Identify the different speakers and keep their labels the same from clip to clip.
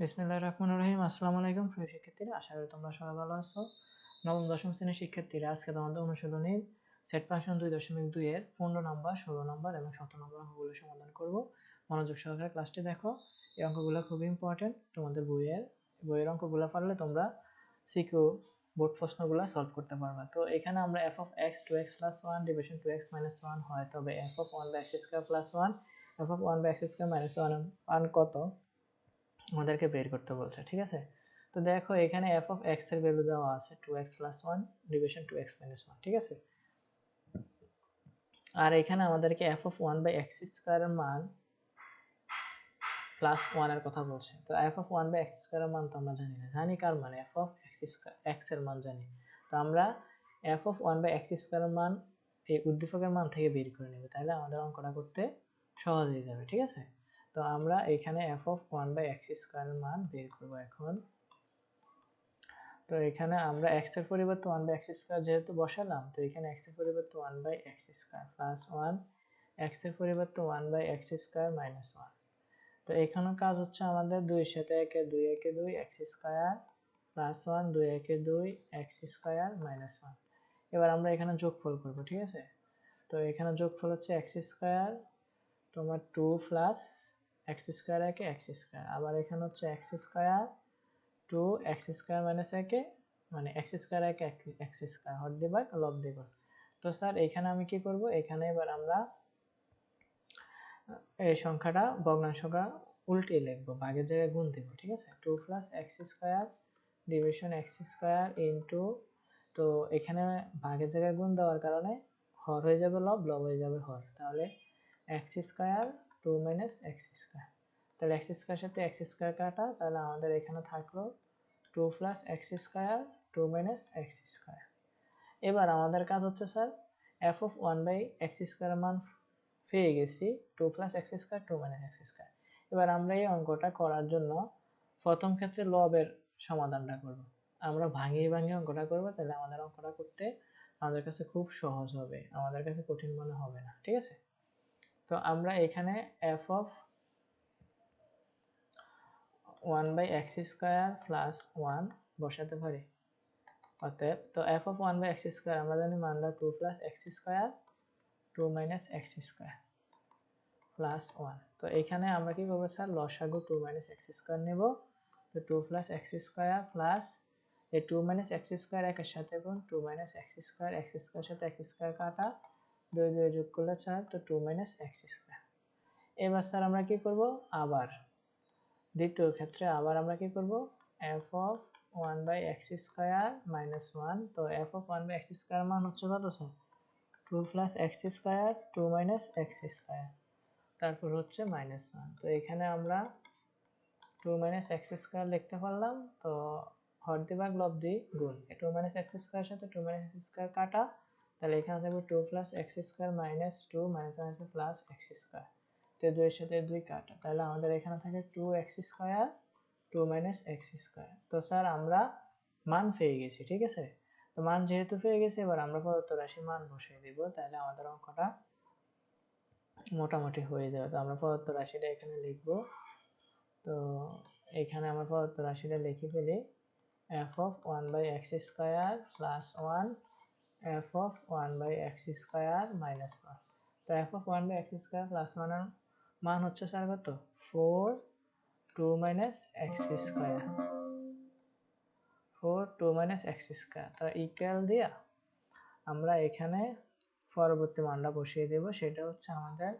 Speaker 1: বিসমিল্লাহ রহমান রহিম। আসসালামু আলাইকুম প্রিয় শিক্ষার্থীরা, আশা করি তোমরা সবাই ভালো আছো। নবম, দশম শ্রেণির শিক্ষার্থীরা, আজকে তোমাদের অনুশীলনীর সেট ফাংশন দুই দশমিক দুই এর পনেরো নম্বর, ষোলো নম্বর এবং সতেরো নম্বর অঙ্কগুলো সমাধান করব। মনোযোগ সহকারে ক্লাসটি দেখো। এই অঙ্কগুলো খুবই ইম্পর্টেন্ট তোমাদের বইয়ের বইয়ের অঙ্কগুলো পারলে তোমরা সিকিউ বোর্ড প্রশ্নগুলো সলভ করতে পারবা। তো এখানে আমরা f of x two x plus one division two x minus one হয়, তবে f of one by x square plus one f of one by x square minus one one কত? আমাদেরকে বের করতে বলছে, ঠিক আছে? তো দেখো এখানে এফ অফ এক্সের ভ্যালু দেওয়া আছে two x plus one division two x minus one ঠিক আছে? আর এখানে আমাদেরকে f of one by x স্কোয়ারের মান প্লাস ওয়ানের কথা বলছে। তো f of one by x স্কোয়ারের মান তো আমরা জানি না। জানি কার মানে? এফ অফ এক্স স্কোয়ার এক্সের মান জানি। তো আমরা f of one by x স্কোয়ারের মান, এই উদ্দীপকের মান থেকে বের করে নেব। তাহলে আমাদের অঙ্কটা করতে সহজ হয়ে যাবে, ঠিক আছে? তো আমরা এখানে f of one by x স্কোয়ারের মান বের করব এখন। তো এখানে আমরা এক্সের পরিবর্তে ওয়ান বাই এক্স স্কোয়ার যেহেতু বসালাম, তো এখানে এক্সের পরিবর্তে one by x square plus one এক্সের পরিবর্তে one by x square minus one তো এখানেও কাজ হচ্ছে আমাদের দুই সাথে একে দুই একে দুই এক্স স্কোয়ার প্লাস ওয়ান দুই, একে দুই এক্স স্কোয়ার মাইনাস ওয়ান এবার আমরা এখানে যোগফল করব, ঠিক আছে? তো এখানে যোগফল হচ্ছে এক্স স্কোয়ার তোমার টু প্লাস এক্স স্কোয়ার একে এক্স স্কোয়ার আবার এখানে হচ্ছে x square two x square minus একে মানে এক্স স্কোয়ার একে এক্স স্কোয়ার হট দিবার লব দিবার তো স্যার, এখানে আমি কি করব? এখানে এবার আমরা এই সংখ্যাটা ভগ্নাংশটা উল্টে লিখব, ভাগের জায়গায় গুণ দেবো, ঠিক আছে? Two plus x square division x square into তো এখানে ভাগের জায়গায় গুণ দেওয়ার কারণে হর হয়ে যাবে, লব লব হয়ে যাবে হর। তাহলে x square two minus x square তাহলে এক্স স্কোয়ার সাথে এক্স স্কোয়ার কাটা, তাহলে আমাদের এখানে থাকল two plus x square two minus x square এবার আমাদের কাজ হচ্ছে sir f of one by x square মান পেয়ে গেছি two plus x square two minus x square এবার আমরা এই অঙ্কটা করার জন্য প্রথম ক্ষেত্রে লবের সমাধানটা করব। আমরা ভাঙিয়ে ভাঙিয়ে অঙ্কটা করব, তাহলে আমাদের অঙ্কটা করতে আমাদের কাছে খুব সহজ হবে, আমাদের কাছে কঠিন মনে হবে না, ঠিক আছে? তো আমরা এখানে f of one by x square plus one বসাতে পারি। অতএব, তো f of one by x square আমরা জানি মানলা two plus x square two minus x square plus one তো এখানে আমরা কি করব স্যার লসাগু টু মাইনাস এক্স স্কোয়ার নেব। তো two plus x square plus এই টু মাইনাস এক্স স্কোয়ার একের সাথে গুণ two minus x square x square সাথে এক্স স্কোয়ার কাটা। দুই দুই যোগ করলে চার তো টু মাইনাস এক্স স্কোয়ার এবার স্যার আমরা কি করব? আবার। দ্বিতীয় ক্ষেত্রে আবার আমরা কি করব? F of one by x square minus one তো f of one by x square মান হচ্ছে কত sir two plus x square two minus x square তারপর হচ্ছে মাইনাস ওয়ান তো এখানে আমরা টু মাইনাস এক্স স্কোয়ার লিখতে পারলাম। তো হর লব দি গুণ। টু মাইনাস এক্স স্কোয়ার সাথে টু মাইনাস এক্স স্কোয়ার কাটা। তাহলে এখানে থাকবে two plus x square minus two minus minus plus x square তো দুইয়ের সাথে দুই কাটা। তাহলে আমাদের এখানে থাকে two x square two minus x square তো স্যার আমরা মান পেয়ে গেছি, ঠিক আছে? তো মান যেহেতু পেয়ে গেছি, এবার আমরা প্রদত্ত রাশি মান বসিয়ে দিব। তাহলে আমাদের অঙ্কটা মোটামুটি হয়ে যাবে। তো আমরা প্রদত্ত রাশিটা এখানে লিখব। তো এখানে আমরা প্রদত্ত রাশিটা লিখে ফেলি। F of one by x square plus one f of one by x square minus one তো f of one by x square plus ওয়ানের মান হচ্ছে স্যার কত? Four two minus x square four two minus x square তার equal দিয়া আমরা এখানে পরবর্তী মানটা বসিয়ে দেব, সেটা হচ্ছে আমাদের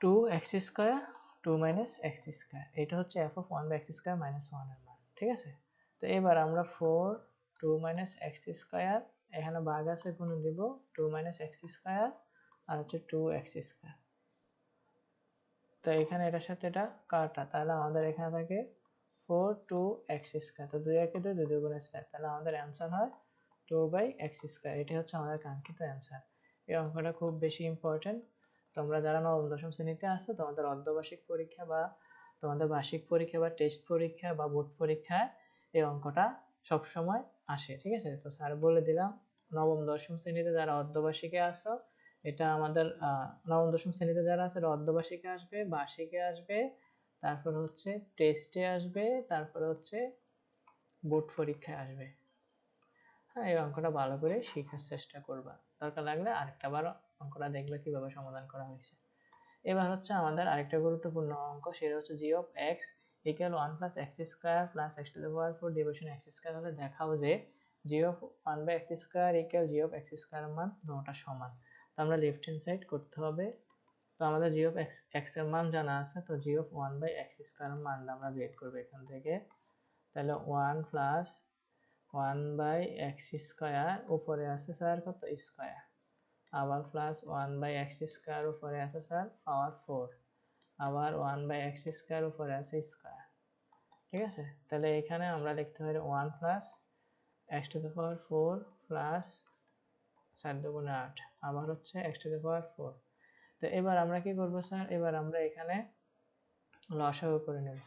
Speaker 1: two x square two minus x square এটা হচ্ছে f of one by x square minus ওয়ানের মান, ঠিক আছে? তো এবার আমরা four two minus x square এখানে ভাগ আছে গুণ দিব টু মাইনাস এক্স স্কোয়ার আর হচ্ছে টু এক্স স্কোয়ার তো এখানে এটার সাথে এটা কাটা, তাহলে আমাদের এখানে থাকে ফোর টু এক্স স্কোয়ার তো দুই একে দুই দুই দুগুণে স্কোয়ার তাহলে আমাদের অ্যান্সার হয় টু বাই এক্স স্কোয়ার এটি হচ্ছে আমাদের কাঙ্ক্ষিত অ্যান্সার এই অঙ্কটা খুব বেশি ইম্পর্টেন্ট তোমরা যারা নবম, দশম শ্রেণীতে আসো তোমাদের অর্ধবার্ষিক পরীক্ষা বা তোমাদের বার্ষিক পরীক্ষা বা টেস্ট পরীক্ষা বা বোর্ড পরীক্ষায় এই অঙ্কটা সবসময় আসে, ঠিক আছে? তো স্যার বলে দিলাম, নবম, দশম শ্রেণীতে যারা অর্ধবার্ষিকে আসো, এটা আমাদের নবম, দশম শ্রেণীতে যারা আছে অর্ধবার্ষিকে আসবে, বার্ষিকে আসবে, তারপর হচ্ছে টেস্টে আসবে, তারপর হচ্ছে বোর্ড পরীক্ষায় আসবে। হ্যাঁ এই অঙ্কটা ভালো করে শেখার চেষ্টা করবা। দরকার লাগলে আরেকটা বার অঙ্কটা দেখবে কীভাবে সমাধান করা হয়েছে। এবার হচ্ছে আমাদের আরেকটা গুরুত্বপূর্ণ অঙ্ক, সেটা হচ্ছে g of x equal one plus x square plus x to the power four division x square হলে দেখাও যে g of one by x square equal g of x square মান দুটা সমান। তো আমরা লেফট হ্যান্ড সাইড করতে হবে। তো আমাদের জি অফ এক্স এক্সের মান জানা আছে, তো g of one by x square মানটা আমরা বের করব এখান থেকে। তাহলে one plus one by x square উপরে আছে স্যার কত? স্কোয়ার আবার plus one by x square উপরে আছে স্যার পাওয়ার ফোর আবার ওয়ান বাই এক্স স্কোয়ার উপরে আছে স্কোয়ার ঠিক আছে? তাহলে এখানে আমরা লিখতে পারি one plus x to the power four plus চার দুগুণে আট। আবার হচ্ছে x to the power four তো এবার আমরা কি করব স্যার এবার আমরা এখানে লসাগু করে নেব।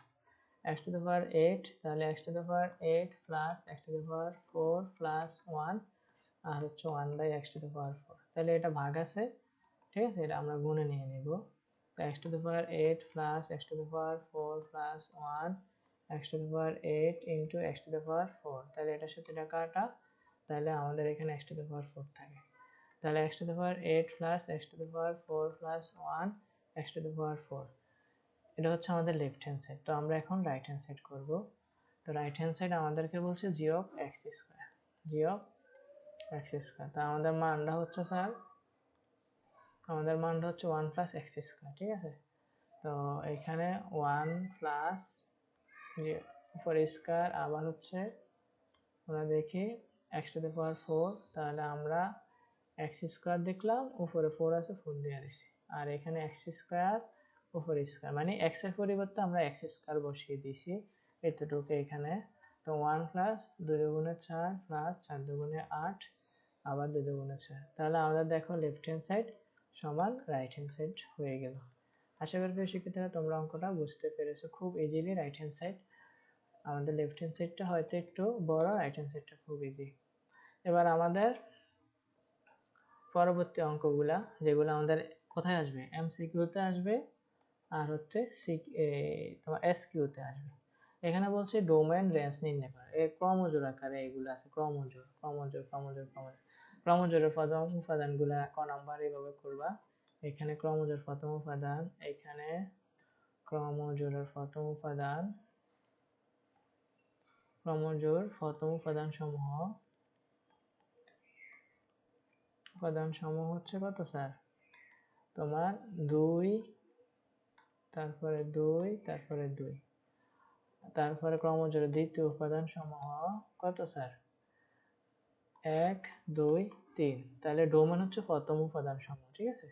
Speaker 1: X to the power eight তাহলে x to the power eight plus x to the power four plus one আর হচ্ছে one by x to the power four তাহলে এটা ভাগ আছে। ঠিক আছে? এটা আমরা গুণে নিয়ে নিব। তো x to the power eight plus x to the power four plus one x to the power eight into x to the power four তাহলে এটার সাথে এটা কাটা, তাহলে আমাদের এখানে x to the power four থাকে। তাহলে x to the power eight plus x to the power four plus one x to the power four এটা হচ্ছে আমাদের লেফট হ্যান্ড সাইড তো আমরা এখন রাইট হ্যান্ড সাইড করব। তো রাইট হ্যান্ড সাইড আমাদেরকে বলছে g of x square g of x square তো আমাদের মানটা হচ্ছে স্যার আমাদের মানটা হচ্ছে ওয়ান প্লাস এক্স স্কোয়ার ঠিক আছে? তো এখানে ওয়ান প্লাস যে উপর স্কোয়ার আবার হচ্ছে আমরা দেখি x to the power four তাহলে আমরা এক্স স্কোয়ার দেখলাম, উপরে ফোর আছে ফোর দিয়ে দিছি। আর এখানে এক্স স্কোয়ার উপর স্কোয়ার মানে এক্সের পরিবর্তে আমরা এক্স স্কোয়ার বসিয়ে দিছি এতটুকু এখানে। তো ওয়ান প্লাস দুই দুগুণে চার প্লাস চার দুগুণে আট, আবার দুই দুগুণে চার। তাহলে আমাদের দেখো লেফট হ্যান্ড সাইড সমান রাইট হ্যান্ড সাইড হয়ে গেল। আশা করি প্রিয় তোমরা অঙ্কটা বুঝতে পেরেছ। খুব ইজিলি রাইট হ্যান্ড সাইড আমাদের লেফট হ্যান্ড সাইডটা হয়তো একটু বড় রাইট হ্যান্ড সাইডটা খুব ইজি এবার আমাদের পরবর্তী অঙ্কগুলা, যেগুলো আমাদের কোথায় আসবে? এমসিকিউতে আসবে আর হচ্ছে সি তোমার এস কিউতে আসবে। এখানে বলছে ডোমেন রেঞ্জ নির্ণয় করা। এর ক্রমজোর আকারে এগুলো আছে। ক্রমজোর ক্রমজোর ক্রমজোর ক্রমজোর ক্রমজোরের প্রথম উপাদানগুলা ক নাম্বার এভাবে করবা। এখানে ক্রমজোর প্রথম উপাদান, এখানে ক্রমজোরের প্রথম উপাদান, ক্রমজোর প্রথম উপাদান সমূহ উপাদান সমূহ হচ্ছে কত, স্যার? তোমার দুই, তারপরে দুই তারপরে দুই। তারপরে ক্রমজোরে দ্বিতীয় উপাদান সমূহ কত, স্যার? এক, দুই, তিন। তাহলে ডোমেন হচ্ছে প্রথম উপাদান সমূহ ঠিক আছে?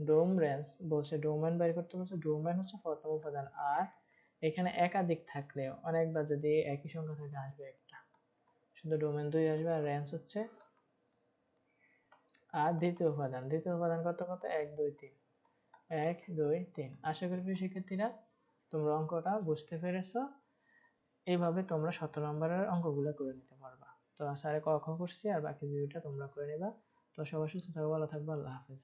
Speaker 1: ডোম রেঞ্জ বলছে ডোমেন বের করতে বলছে ডোমেন হচ্ছে প্রথম উপাদান। আর এখানে একাধিক থাকলে অনেকবার যদি একই সংখ্যা থাকে, আসবে একটা। শুধু ডোমেন দুই আসবে আর রেঞ্জ হচ্ছে। আর দ্বিতীয় উপাদান দ্বিতীয় উপাদান কত কত? এক, দুই, তিন। এক, দুই, তিন। আশা করি প্রিয় শিক্ষার্থীরা, তোমরা অঙ্কটা বুঝতে পেরেছ। এইভাবে তোমরা সতেরো নম্বরের অঙ্কগুলো করে নিতে পারবা। তো আশা ক খ করছি আর বাকি ভিডিওটা তোমরা করে নিবা। তো সবাই সুস্থ থাকব ভালো থাকব আল্লাহ হাফিজ।